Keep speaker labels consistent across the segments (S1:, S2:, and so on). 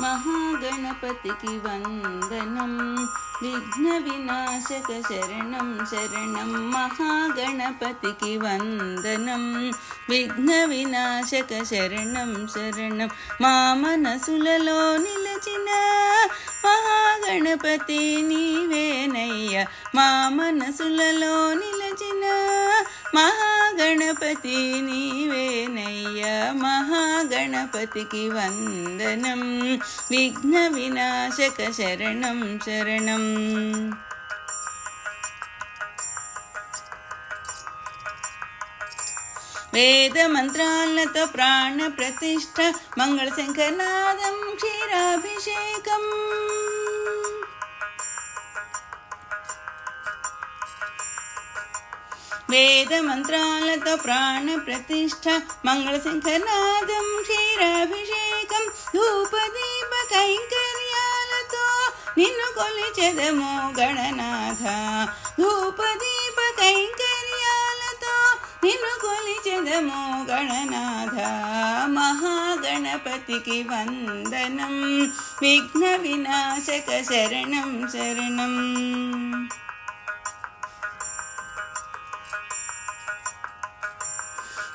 S1: మహాగణపతికి వందనం. విఘ్న వినాశక శరణం శరణం మహాగణపతికి వందనం. విఘ్న వినాశక శరణం శరణం మా మనసులలో నిలచిన మహాగణపతి నీవేనయ్య. మా మనసులలో నిలచిన గణపతి నీవేనయ్య మహాగణపతికి వందనం. విఘ్న వినాశక శరణం శరణం. వేద మంత్రాలతో ప్రాణ ప్రతిష్ట మంగళ శంఖనాదం క్షీరాభిషేకం. వేద మంత్రాలతో ప్రాణ ప్రతిష్ట మంగళ క్షీరాభిషేకం ధూపదీప కైంకర్యాలతో నిన్ను కొలిచెదము గణనాథ ధూపదీప కైంకర్యాలతో నిన్ను కొలిచెదము గణనాథ మహాగణపతికి వందనం విఘ్న వినాశక శరణం శరణం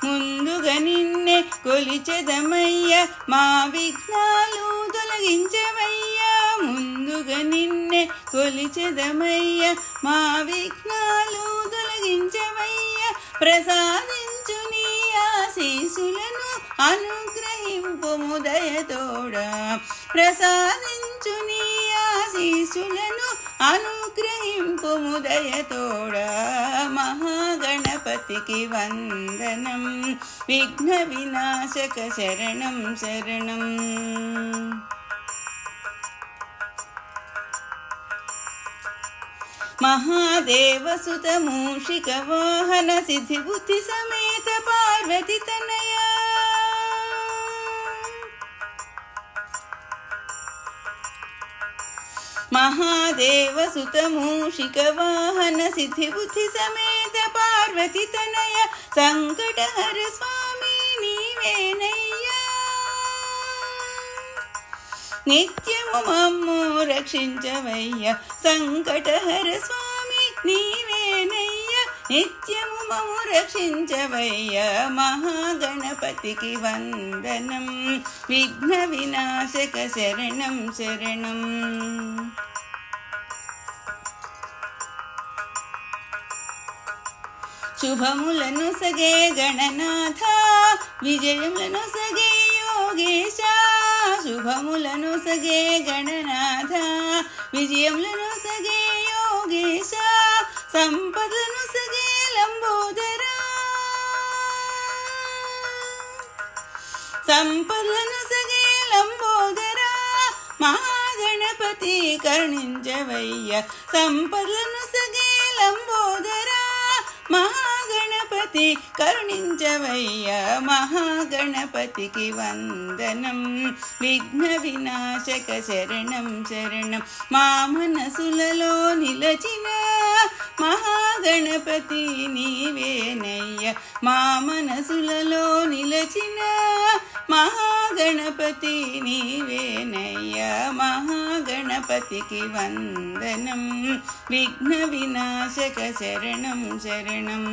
S1: ముందుగా నిన్నే కొలిచెదమయ్యా. మా విఘ్నాలు తొలగించవయ్యా. ముందుగా నిన్నే కొలిచెదమయ్యా. మా విఘ్నాలు తొలగించవయ్యా. ప్రసాదించు నీ ఆశీసులను అనుగ్రహింపు ముదయతోడా ప్రసాదించు నీ ఆశీసులను అనుగ్రహింపు ముదయతోడా మహాగణపతికి వందనం విఘ్న వినాశక శరణం శరణం మహాదేవసుత మూషిక సమేత పార్వతి తనయ సంకటహర స్వామి నీవేనయ్యా నిత్యము మమ్ము రక్షించవయ్య సంకటహర స్వామి నీవేనయ్య నిత్యము మమ్ము రక్షించవయ్య మహాగణపతికి వందనం విఘ్న వినాశక శరణం శరణం శుభములను సగే గణనాథ విజయములను సగే యోగేశ శుభములను సగే గణనాథ విజయములను సగే యోగేశ సంపదను సగే లంబోదరా. సంపదను సగే లంబోదరా. మహాగణపతి కరుణించవయ్య. సంపదను సగే లంబోదరా. మహాగణపతి కరుణించవయ్య. మహాగణపతికి వందనం. విఘ్న వినాశక శరణం శరణం. మా మనసులలో నిలచిన గణపతి నీవేనయ్య. మా మనసులలో నిలచిన మహాగణపతి నీవేనయ్య. మహాగణపతికి వందనం విఘ్న వినాశక శరణం శరణం.